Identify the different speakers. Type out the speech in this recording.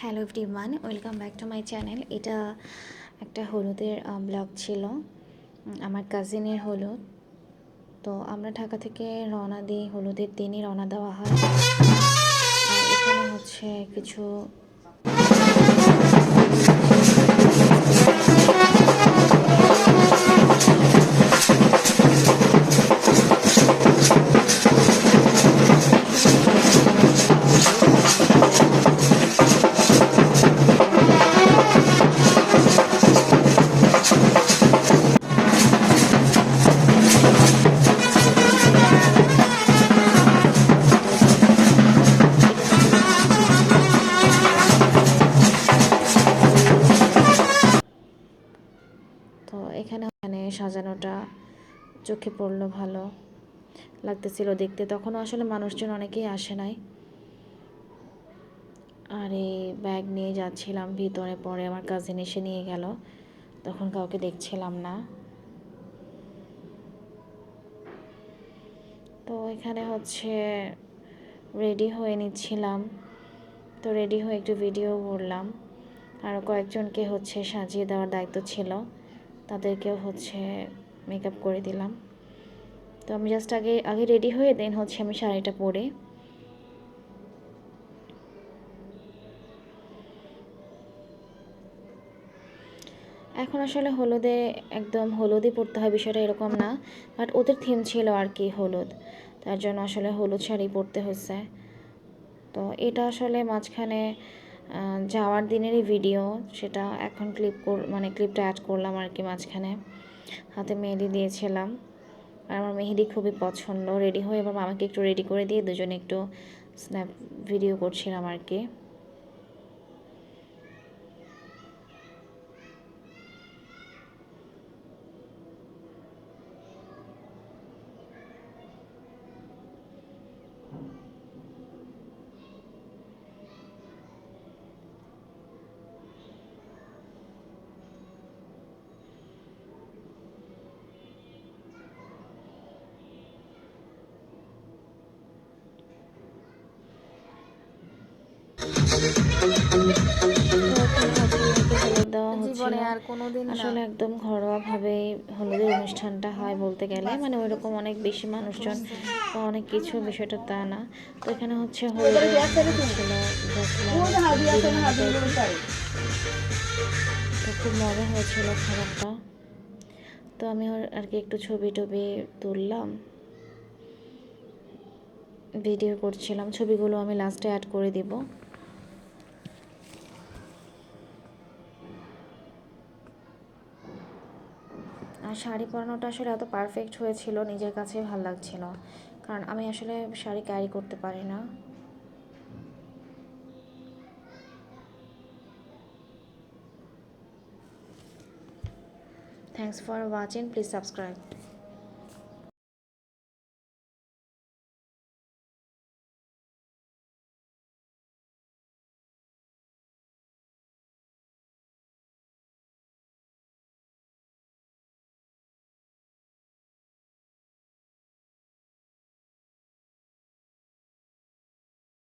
Speaker 1: Hello everyone, welcome back to my channel. এটা একটা হলুদের ব্লগ ছিল। আমার কাজিনের হলুদ। তো আমরা ঢাকা থেকে রওনা দিই, হলুদের দিনই রওনা দেওয়া হয়। এখানে হচ্ছে কিছু এখানে মানে সাজানোটা চোখে পড়ল ভালো লাগতেছিল দেখতে। তখনও আসলে মানুষজন অনেকেই আসে নাই। আর এই ব্যাগ নিয়ে যাচ্ছিলাম, ভিতরে পরে আমার কাজিন এসে নিয়ে গেল। তখন কাউকে দেখছিলাম না। তো এখানে হচ্ছে রেডি হয়ে নিচ্ছিলাম। তো রেডি হয়ে একটু ভিডিও করলাম। আরও কয়েকজনকে হচ্ছে সাজিয়ে দেওয়ার দায়িত্ব ছিল। তাদেরকেও হচ্ছে মেকআপ করে দিলাম। তো আমি জাস্ট আগে আগে রেডি হয়ে দেন হচ্ছে আমি শাড়িটা পরে। এখন আসলে হলুদে একদম হলুদই পরতে হয়, বিষয়টা এরকম না। বাট ওদের থিম ছিল আর কি হলুদ। তার জন্য আসলে হলুদ শাড়ি পরতে হয়েছে। তো এটা আসলে মাঝখানে যাওয়ার দিনেরই ভিডিও সেটা এখন ক্লিপ কর মানে ক্লিপটা অ্যাড করলাম আর কি মাঝখানে। হাতে মেহেদি দিয়েছিলাম। আর আমার মেহেদি খুবই পছন্দ। রেডি হয়ে এবার মামাকে একটু রেডি করে দিয়ে দুজনে একটু স্ন্যাপ ভিডিও করছিলাম আর কি।
Speaker 2: জীবনে আর কোনোদিন
Speaker 1: আসলে একদম ঘরোয়াভাবে হলুদের অনুষ্ঠানটা হয় বলতে গেলে। মানে ওইরকম অনেক বেশি মানুষজন বা অনেক কিছু বিষয়টা তা না। তো এখানে হচ্ছে হলুদের তো খুব মজা হয়েছিল খাবারটা। তো আমি আর কি একটু ছবি টবি তুললাম। ভিডিও করছিলাম। ছবিগুলো আমি লাস্টে অ্যাড করে দিব। শাড়ি পরানোটা আসলে এত পারফেক্ট হয়েছিল, নিজের কাছে ভালো লাগছিল। কারণ আমি আসলে শাড়ি ক্যারি করতে পারি না। Thanks for watching please subscribe